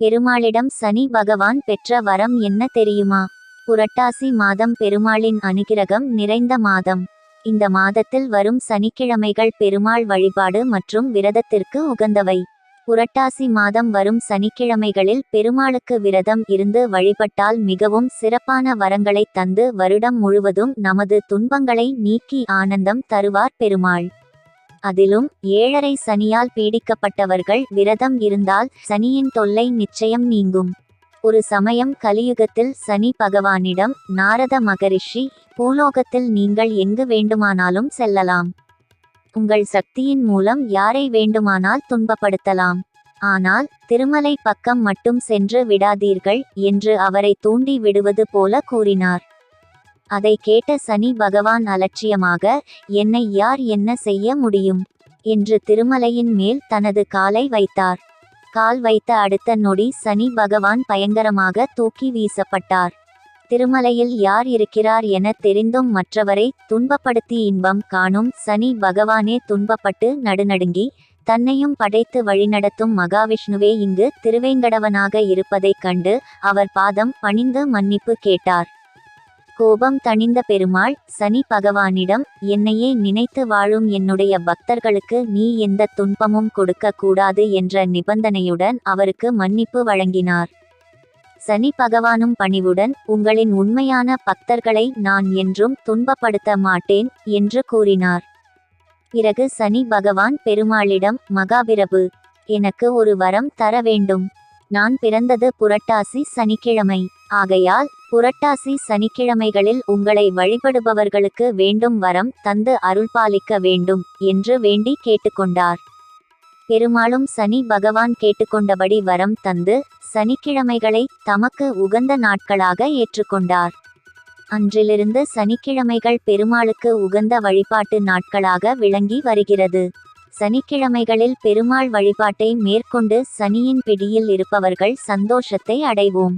பெருமாளிடம் சனி பகவான் பெற்ற வரம் என்ன தெரியுமா? புரட்டாசி மாதம் பெருமாளின் அனுகிரகம் நிறைந்த மாதம். இந்த மாதத்தில் வரும் சனிக்கிழமைகள் பெருமாள் வழிபாடு மற்றும் விரதத்திற்கு உகந்தவை. புரட்டாசி மாதம் வரும் சனிக்கிழமைகளில் பெருமாளுக்கு விரதம் இருந்து வழிபட்டால் மிகவும் சிறப்பான வரங்களை தந்து வருடம் முழுவதும் நமது துன்பங்களை நீக்கி ஆனந்தம் தருவார் பெருமாள். அதிலும் ஏழரை சனியால் பீடிக்கப்பட்டவர்கள் விரதம் இருந்தால் சனியின் தொல்லை நிச்சயம் நீங்கும். ஒரு சமயம் கலியுகத்தில் சனி பகவானிடம் நாரத மகரிஷி பூலோகத்தில் நீங்கள் எங்கு வேண்டுமானாலும் செல்லலாம். உங்கள் சக்தியின் மூலம் யாரை வேண்டுமானால் துன்பப்படுத்தலாம். ஆனால் திருமலை பக்கம் மட்டும் சென்று விடாதீர்கள் என்று அவரை தூண்டி விடுவது போல கூறினார். அதை கேட்ட சனி பகவான் அலட்சியமாக என்னை யார் என்ன செய்ய முடியும்? என்று திருமலையின் மேல் தனது காலை வைத்தார். கால் வைத்த அடுத்த நொடி சனி பகவான் பயங்கரமாக தூக்கி வீசப்பட்டார். திருமலையில் யார் இருக்கிறார் என தெரிந்தும் மற்றவரை துன்பப்படுத்தி இன்பம் காணும் சனி பகவானே துன்பப்பட்டு நடுநடுங்கி தன்னையும் படைத்து வழிநடத்தும் மகாவிஷ்ணுவே இங்கு திருவேங்கடவனாக இருப்பதைக் கண்டு அவர் பாதம் பணிந்து மன்னிப்பு கேட்டார். கோபம் தணிந்த பெருமாள் சனி பகவானிடம் என்னையே நினைத்து வாழும் என்னுடைய பக்தர்களுக்கு நீ எந்த துன்பமும் கொடுக்க கூடாது என்ற நிபந்தனையுடன் அவருக்கு மன்னிப்பு வழங்கினார். சனி பகவானும் பணிவுடன் உங்களின் உண்மையான பக்தர்களை நான் என்றும் துன்பப்படுத்த மாட்டேன் என்று கூறினார். பிறகு சனி பகவான் பெருமாளிடம் மகாபிரபு எனக்கு ஒரு வரம் தர வேண்டும். நான் பிறந்தது புரட்டாசி சனிக்கிழமை. ஆகையால் புரட்டாசி சனிக்கிழமைகளில் உங்களை வழிபடுபவர்களுக்கு வேண்டும் வரம் தந்து அருள்பாலிக்க வேண்டும் என்று வேண்டி கேட்டுக்கொண்டார். பெருமாளும் சனி பகவான் கேட்டுக்கொண்டபடி வரம் தந்து சனிக்கிழமைகளை தமக்கு உகந்த நாட்களாக ஏற்றுக்கொண்டார். அன்றிலிருந்து சனிக்கிழமைகள் பெருமாளுக்கு உகந்த வழிபாட்டு நாட்களாக விளங்கி வருகிறது. சனிக்கிழமைகளில் பெருமாள் வழிபாட்டை மேற்கொண்டு சனியின் பிடியில் இருப்பவர்கள் சந்தோஷத்தை அடைவோம்.